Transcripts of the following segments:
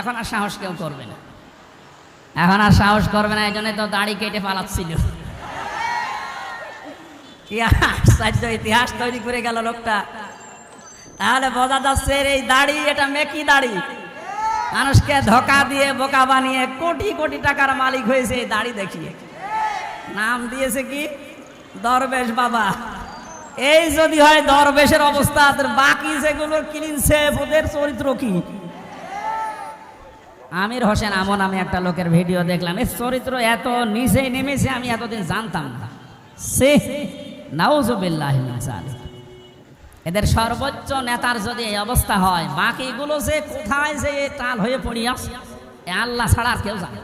এখন আর সাহস কেউ করবে না। এখন আর সাহস করবে না এই জন্য তো দাড়ি কেটে পালাচ্ছিল। ইতিহাস তৈরি করে গেল লোকটা। তাহলে বোঝা যাচ্ছে এই দাড়ি, এটা মেকি দাড়ি। মানুষকে ধোকা দিয়ে, বোকা বানিয়ে কোটি কোটি টাকার মালিক হয়েছে এই দাড়ি দেখিয়ে। নাম দিয়েছে কি? দরবেশ বাবা। এই যদি হয় দরবেশের অবস্থা বাকি যেগুলো কিনছে ওদের চরিত্র কি? আমির হোসেন আমন আমি একটা লোকের ভিডিও দেখলাম। এর চরিত্র এত নিচে নেমেছে, আমি এতদিন জানতাম না। সে নাউজুবিল্লাহ এদের সর্বোচ্চ নেতার যদি এই অবস্থা হয়, বাকিগুলো যে কোথায় যে টাল হয়ে পড়িয়া এ আল্লাহ ছাড়া আর কেউ জানে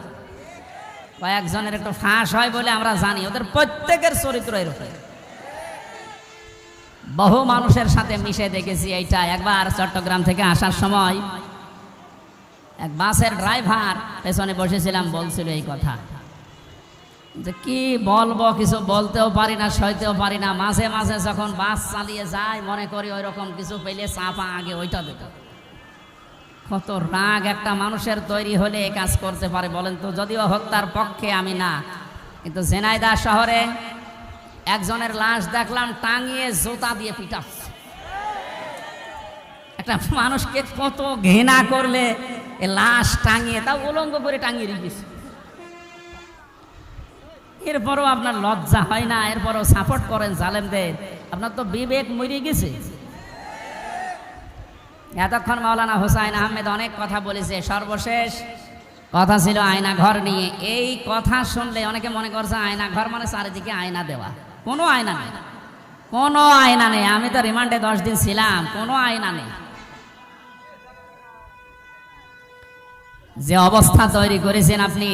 কয়েকজনের একটু ফাঁস হয় বলে আমরা জানি, ওদের প্রত্যেকের চরিত্র এরকম। বহু মানুষের সাথে মিশে দেখেছি এইটা। একবার চট্টগ্রাম থেকে আসার সময় এক বাসের ড্রাইভার পেছনে বসেছিলাম, বলছিল এই কথা। যে কি বলব, কিছু বলতেও পারি না, সইতেও পারি না। মাঝে মাঝে যখন বাস চালিয়ে যায়, মনে করি ওই রকম কিছু পেলে চাপা আগে ওইটা দিত। কত রাগ একটা মানুষের তৈরি হলে এ কাজ করতে পারে বলেন তো? যদিও হত্যার পক্ষে আমি না, কিন্তু জেনাইদা শহরে একজনের লাশ দেখলাম, টাঙিয়ে জোতা দিয়ে পিটাচ্ছে। একটা মানুষকে কত ঘৃণা করলে এ লাশ টাঙিয়ে, তা উলঙ্গ করে টাঙিয়ে রেখেছে। এরপরও আপনার লজ্জা হয় না, এরপরও সাপোর্ট করেন জালেমদের। আপনার তো বিবেক মরে গেছে। এতক্ষণ মাওলানা হোসাইন আহমেদ অনেক কথা বলেছে, সর্বশেষ কথা ছিল আয়না ঘর নিয়ে। এই কথা শুনলে অনেকে মনে করছে আয়না ঘর মানে চারিদিকে আয়না দেওয়া। কোনো আয়না নেই। কোনো আয়না নেই। আমি তো রিমান্ডে দশ দিন ছিলাম, কোনো আয়না নেই। যে অবস্থা তৈরি করেছেন আপনি,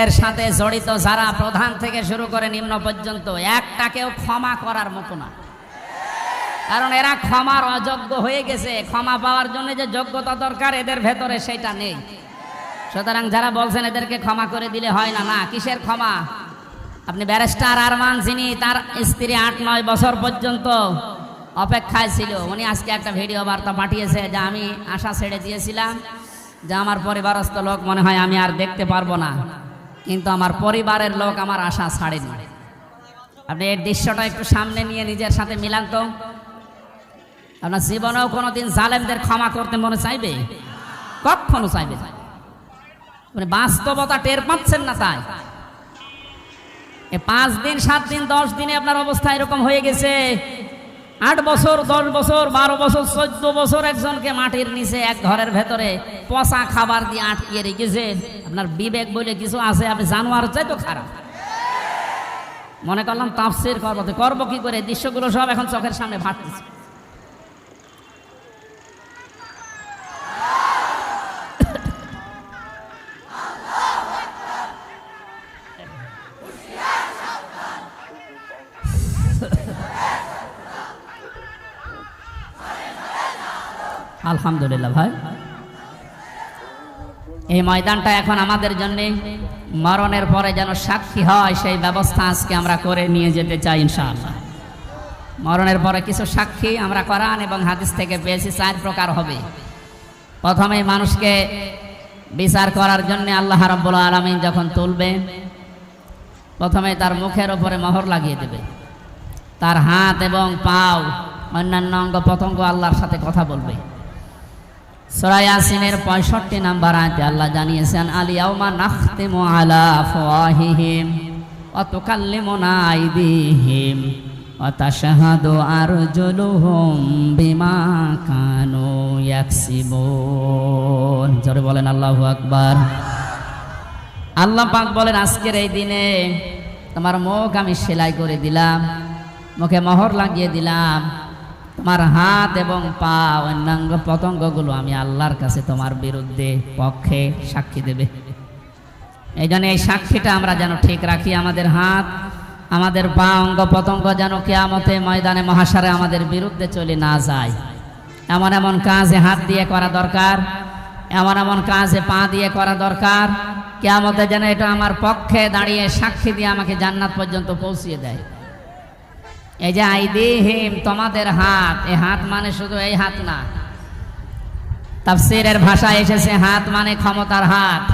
এর সাথে জড়িত যারা প্রধান থেকে শুরু করে নিম্ন পর্যন্ত, একটাকেও ক্ষমা করার মতো না। কারণ এরা ক্ষমার অযোগ্য হয়ে গেছে। ক্ষমা পাওয়ার জন্য যে যোগ্যতা দরকার, এদের ভেতরে সেটা নেই। সুতরাং যারা বলছেন এদেরকে ক্ষমা করে দিলে হয় না না, কিসের ক্ষমা? আপনি ব্যারিস্টার আরমান যিনি, তার স্ত্রী আট, নয় বছর পর্যন্ত অপেক্ষায় ছিল। উনি আজকে একটা ভিডিও বার্তা পাঠিয়েছে যে আমি আশা ছেড়ে দিয়েছিলাম। যে আমার পরিবারস্থ লোক মনে হয় আমি আর দেখতে পারব না। কিন্তু আমার পরিবারের লোক আমার আশা ছাড়েনি। আপনি এই দৃশ্যটা একটু সামনে নিয়ে নিজের সাথে মিলান তো। আপনার জীবনেও কোনোদিন জালেমদের ক্ষমা করতে মনে চাইবে? কখনো চাইবে মানে বাস্তবতা টের পাচ্ছেন না তাই। পাঁচ দিন, সাত দিন, দশ দিনে আপনার অবস্থা এরকম হয়ে গেছে। আট বছর, দশ বছর, বারো বছর, চোদ্দ বছর একজনকে মাটির নিচে এক ঘরের ভেতরে পচা খাবার দিয়ে আটকিয়ে রেখেছেন আপনার বিবেক বলে কিছু আছে, আপনি জানোয়ার চাই তো খারাপ। মনে করলাম তাপসির করব। করব কি করে? দৃশ্যগুলো সব এখন চোখের সামনে ভাটতেছে। আলহামদুলিল্লাহ ভাই। এই ময়দানটা এখন আমাদের জন্য মরণের পরে যেন সাক্ষী হয়, সেই ব্যবস্থা আজকে আমরা করে নিয়ে যেতে চাই ইনশাআল্লাহ। মরণের পরে কিছু সাক্ষী আমরা কোরআন এবং হাদিস থেকে পেয়েছি, চার প্রকার হবে। প্রথমে মানুষকে বিচার করার জন্য আল্লাহ রাব্বুল আলামিন যখন তুলবে, প্রথমে তার মুখের ওপরে মোহর লাগিয়ে দেবে। তার হাত এবং পাও, অন্যান্য অঙ্গ প্রত্যঙ্গ আল্লাহর সাথে কথা বলবে। সূরা ইয়াসিনের 65 নাম্বার আয়াতে আল্লাহ জানিয়েছেন আলিয়াউমা নাখতিমু আলা আফওয়াহিহিম ওয়া তুকাল্লিমুনা আইদিহিম ওয়া তাশহাদু আরজুলুহুম বিমা কানু ইয়াকসিবুন। জোরে বলেন, আল্লাহু আকবার। আল্লাহ পাক বলেন, আজকের এই দিনে তোমার মুখ আমি সেলাই করে দিলাম, মুখে মোহর লাগিয়ে দিলাম তোমার হাত এবং পা, অন্যাঙ্গ পতঙ্গগুলো আমি আল্লাহর কাছে তোমার বিরুদ্ধে পক্ষে সাক্ষী দেবে। এই জন্য এই সাক্ষীটা আমরা যেন ঠিক রাখি, আমাদের হাত, আমাদের পা, অঙ্গ পতঙ্গ যেন কেয়ামতে ময়দানে, মহাসারে আমাদের বিরুদ্ধে চলে না যায়। এমন এমন কাজে হাত দিয়ে করা দরকার, এমন এমন কাজে পা দিয়ে করা দরকার, কেয়ামতে যেন এটা আমার পক্ষে দাঁড়িয়ে সাক্ষী দিয়ে আমাকে জান্নাত পর্যন্ত পৌঁছিয়ে দেয়। এই যে আইদিহিম তোমাদের হাত। এই হাত মানে শুধু এই হাত না। তাফসিরের ভাষায় এসেছে, হাত মানে ক্ষমতার হাত।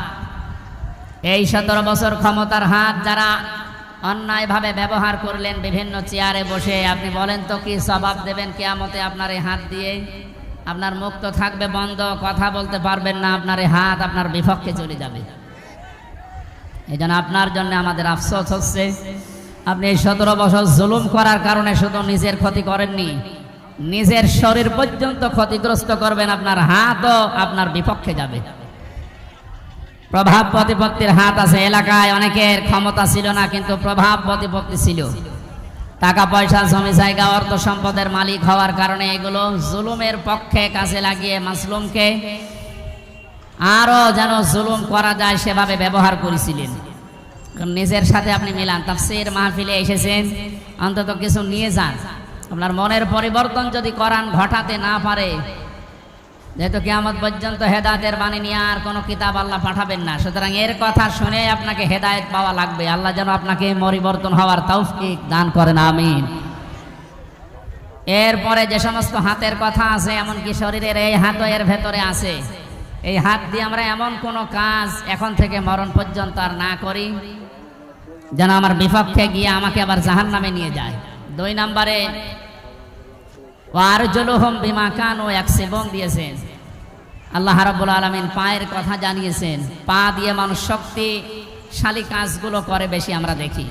এই সতেরো বছর ক্ষমতার হাত যারা অন্যায়ভাবে ব্যবহার করলেন বিভিন্ন চেয়ারে বসে, আপনি বলেন তো কি স্বভাব দেবেন কেয়ামতে আপনার এই হাত দিয়ে? আপনার মুখ তো থাকবে বন্ধ, কথা বলতে পারবেন না, আপনার এই হাত আপনার বিপক্ষে চলে যাবে। এই আপনার জন্য আমাদের আফসোস হচ্ছে। আপনি এই সতেরো বছর জুলুম করার কারণে শুধু নিজের ক্ষতি করেননি, নিজের শরীর পর্যন্ত ক্ষতিগ্রস্ত করবেন, আপনার হাতও আপনার বিপক্ষে যাবে। প্রভাব প্রতিপত্তির হাত আছে, এলাকায় অনেকের ক্ষমতা ছিল না, কিন্তু প্রভাব প্রতিপত্তি ছিল। টাকা, পয়সা, জমি, জায়গা, অর্থ সম্পদের মালিক হওয়ার কারণে এগুলো জুলুমের পক্ষে কাজে লাগিয়ে মাসলুমকে আরও যেন জুলুম করা যায় সেভাবে ব্যবহার করেছিলেন। নিজের সাথে আপনি মিলান। তাফসির মাহফিলে এসেছেন। অন্তত কিছু নিয়ে যান। আপনার মনের পরিবর্তন যদি করান ঘটাতে না পারে, যেহেতু কেয়ামত পর্যন্ত হেদায়তের বাণী নিয়ে আর কোনো কিতাব আল্লাহ পাঠাবেন না। সুতরাং এর কথা শুনে আপনাকে হেদায়েত পাওয়া লাগবে। আল্লাহ যেন আপনাকে পরিবর্তন হওয়ার তৌফিক দান করেন, আমিন। এরপরে যে সমস্ত হাতের কথা আছে, এমনকি শরীরের এই হাতও এর ভেতরে আছে। এই হাত দিয়ে আমরা এমন কোনো কাজ এখন থেকে মরণ পর্যন্ত আর না করি। যেন আমার বিপক্ষে গিয়ে আমাকে আবার জাহান নামে নিয়ে যায়। দুই নম্বরে আর জলহম বিমা কান ও এক সেবং দিয়েছেন। আল্লাহ রাব্বুল আলমিন পায়ের কথা জানিয়েছেন, পা দিয়ে মানুষ শক্তিশালী কাজগুলো করে বেশি আমরা দেখি।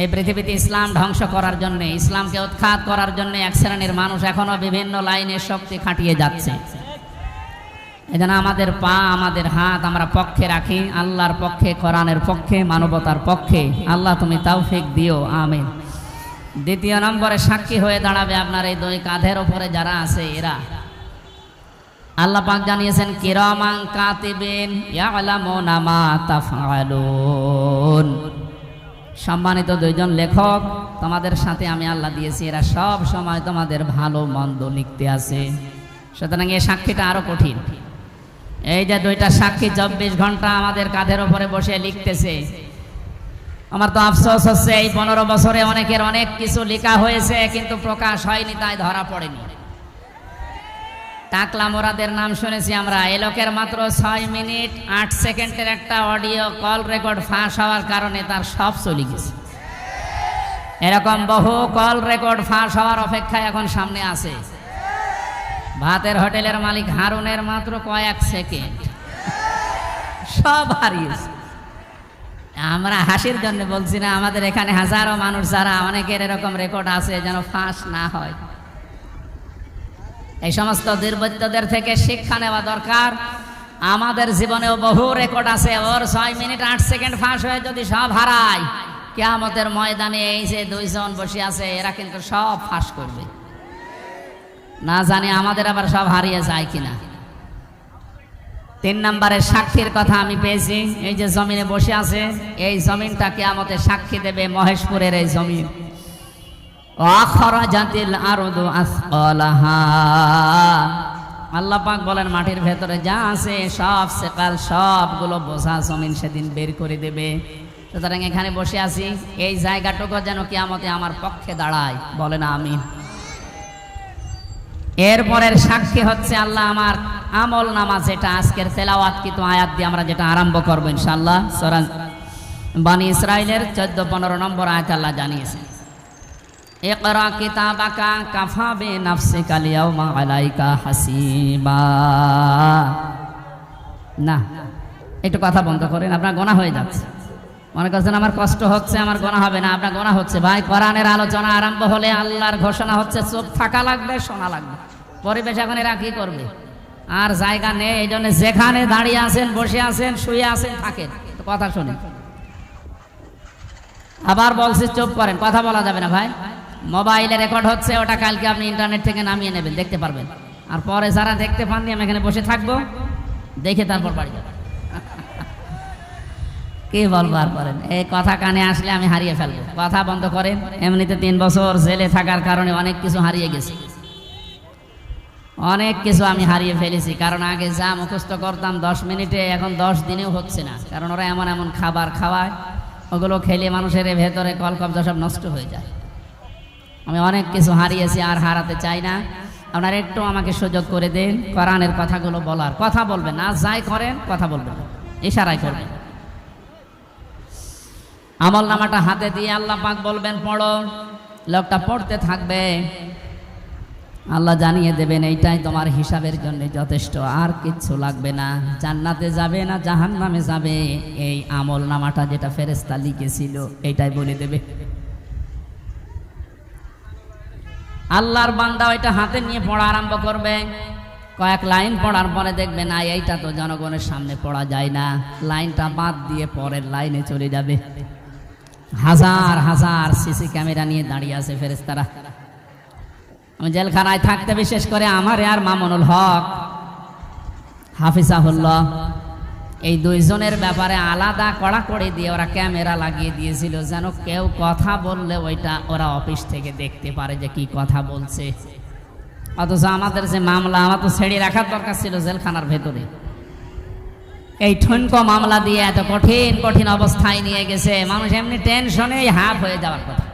এই পৃথিবীতে ইসলাম ধ্বংস করার জন্য, ইসলামকে উৎখাত করার জন্য এক শ্রেণির মানুষ এখনও বিভিন্ন লাইনে শক্তি খাটিয়ে যাচ্ছে। এজন্য আমাদের পা, আমাদের হাত আমরা পক্ষে রাখি, আল্লাহর পক্ষে, কোরআনের পক্ষে, মানবতার পক্ষে। আল্লাহ তুমি তাওফিক দিও, আমিন। দ্বিতীয় নম্বরে সাক্ষী হয়ে দাঁড়াবে আপনার এই দুই কাঁধের ওপরে যারা আছে এরা। আল্লাহ পাক জানিয়েছেন কিরামাং কাতিবিন ইয়ালামুনা মা তাফআলুন। সম্মানিত দুইজন লেখক, তোমাদের সাথে আমি আল্লাহ দিয়েছি, এরা সব সময় তোমাদের ভালো মন্দ লিখতে আছে সুতরাং এই সাক্ষীটা আরও কঠিন। এই যে দুইটা সাক্ষী চব্বিশ ঘণ্টা আমাদের কাঁধের ওপরে বসে লিখতেছে। আমার তো আফসোস হচ্ছে, এই পনেরো বছরে অনেকের অনেক কিছু লেখা হয়েছে, কিন্তু প্রকাশ হয়নি, তাই ধরা পড়েনি। টাকলা মোরাদের নাম শুনেছি আমরা। এ লোকের মাত্র ছয় মিনিট আট সেকেন্ডের একটা অডিও কল রেকর্ড ফাঁস হওয়ার কারণে তার সব চলে গেছে। এরকম বহু কল রেকর্ড ফাঁস হওয়ার অপেক্ষায় এখন সামনে আছে। ভাতের হোটেলের মালিক হারুনের মাত্র কয়েক সেকেন্ড। সব হারিয়েছে। আমরা হাসির জন্য বলছি না, আমাদের এখানে হাজারো মানুষ যারা অনেকের এরকম রেকর্ড আছে যেন ফাঁস না হয়। এই সমস্ত দুর্বৃত্তদের থেকে শিক্ষা নেওয়া দরকার। আমাদের জীবনেও বহু রেকর্ড আছে, ওর ছয় মিনিট আট সেকেন্ড ফাঁস হয়ে যদি সব হারায়, কেয়ামতের ময়দানে এই যে দুইজন বসে আছে, এরা কিন্তু সব ফাঁস করবে। না জানি আমাদের আবার সব হারিয়ে যায় কিনা। তিন নম্বরের সাক্ষীর কথা আমি পেয়েছি। এই যে জমিনে বসে আছে, এই জমিনটা কেয়ামতে সাক্ষী দেবে মহেশপুরের এই জমিন। আসকালাহা বলেন, মাটির ভেতরে যা আছে, সব সেকাল, সবগুলো বোঝা জমিন সেদিন বের করে দেবে। সুতরাং এখানে বসে আছি, এই জায়গাটুকু যেন কিয়ামতে আমার পক্ষে দাঁড়ায়। বলেন আমি এরপরের সাক্ষী হচ্ছে আল্লাহ আমার আমল নামা যেটা, আজকের তেলাওয়াত কিন্তু আয়াত দিয়ে আমরা যেটা আরম্ভ করব ইনশাল্লাহ সরাজ বানি ইসরায়েলের চোদ্দ পনেরো নম্বর আয়াত আল্লাহ জানিয়েছে না, একটু কথা বন্ধ করেন, আপনার গোনা হয়ে যাচ্ছে। মনে করছেন আমার কষ্ট হচ্ছে, আমার গোনা হবে না, আপনার গোনা হচ্ছে। ভাই, কোরআনের আলোচনা আরম্ভ হলে আল্লাহর ঘোষণা হচ্ছে, চোখ থাকা লাগবে শোনা লাগবে। পরিবেশ এখন এরা কি করবে? আর জায়গা নেই, এই জন্য যেখানে দাঁড়িয়ে আছেন, বসে আছেন, শুয়ে আছেন, থাকেন। তো কথা শুনে। আবার বলছি, চুপ করেন, কথা বলা যাবে না ভাই। মোবাইলে রেকর্ড হচ্ছে, ওটা কালকে আপনি ইন্টারনেট থেকে নামিয়ে নেবেন, দেখতে পারবেন। আর পরে যারা দেখতে পাননি, আমি এখানে বসে থাকব, দেখে তারপর বাড়ি যাব। কি বলবার করেন এই কথা কানে আসলে আমি হারিয়ে ফেলব। কথা বন্ধ করেন। এমনিতে তিন বছর জেলে থাকার কারণে অনেক কিছু হারিয়ে গেছি। অনেক কিছু আমি হারিয়ে ফেলেছি। কারণ আগে যা মুখস্থ করতাম দশ মিনিটে, এখন দশ দিনেও হচ্ছে না। কারণ ওরা এমন এমন খাবার খাওয়ায়, ওগুলো খেলে মানুষের ভেতরে কলকবজা সব নষ্ট হয়ে যায়। আমি অনেক কিছু হারিয়েছি, আর হারাতে চাই না। আপনারা একটু আমাকে সুযোগ করে দিন, কোরআনের কথাগুলো বলার। কথা বলবেন, না যাই করেন, কথা বলবেন। ইশারাই করবেন। আমল নামাটা হাতে দিয়ে আল্লাহ পাক বলবেন, পড়ো। লোকটা পড়তে থাকবে। আল্লাহ জানিয়ে দেবেন, এইটাই তোমার হিসাবের জন্য যথেষ্ট। আর কিচ্ছু লাগবে না। জান্নাতে যাবে না জাহান নামে যাবে। এই আমল নামাটা যেটা ফেরেস্তা লিখেছিল, এইটাই বলে দেবে। আল্লাহর বান্দা ওইটা হাতে নিয়ে পড়া আরম্ভ করবে। কয়েক লাইন পড়ার পরে দেখবে, না, এইটা তো জনগণের সামনে পড়া যায় না। লাইনটা বাদ দিয়ে পরের লাইনে চলে যাবে। হাজার হাজার সিসি ক্যামেরা নিয়ে দাঁড়িয়ে আছে ফেরেস্তারা আমি জেলখানায় থাকতে বিশেষ করে আমার আর মামুনুল হক, হাফিজাহুল্লাহ, এই দুইজনের ব্যাপারে আলাদা কড়াকড়ি দিয়ে ওরা ক্যামেরা লাগিয়ে দিয়েছিল যেন কেউ কথা বললে ওইটা ওরা অফিস থেকে দেখতে পারে যে কি কথা বলছে। অথচ আমাদের যে মামলা, আমার তো ছেড়ে রাখার দরকার ছিল জেলখানার ভেতরে। এই ঠুনকো মামলা দিয়ে এত কঠিন কঠিন অবস্থায় নিয়ে গেছে। মানুষ এমনি টেনশনে হাফ হয়ে যাওয়ার কথা।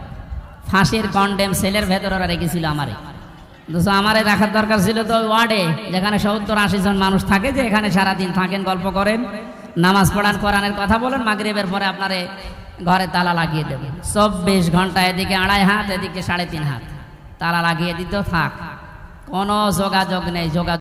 ফাঁসির কন্ডেম সেলের ভেতরে রেখেছিল আমারে। কিন্তু আমারে রাখার দরকার ছিল তো ওয়ার্ডে, যেখানে সত্তর আশি জন মানুষ থাকে, যে এখানে সারাদিন থাকেন, গল্প করেন, নামাজ পড়ান, কোরআনের কথা বলেন, মাগরিবের পরে আপনারে ঘরে তালা লাগিয়ে দেবেন চব্বিশ ঘণ্টা এদিকে আড়াই হাত, এদিকে সাড়ে তিন হাত। তালা লাগিয়ে দিত, থাক। কোনো যোগাযোগ নেই, যোগাযোগ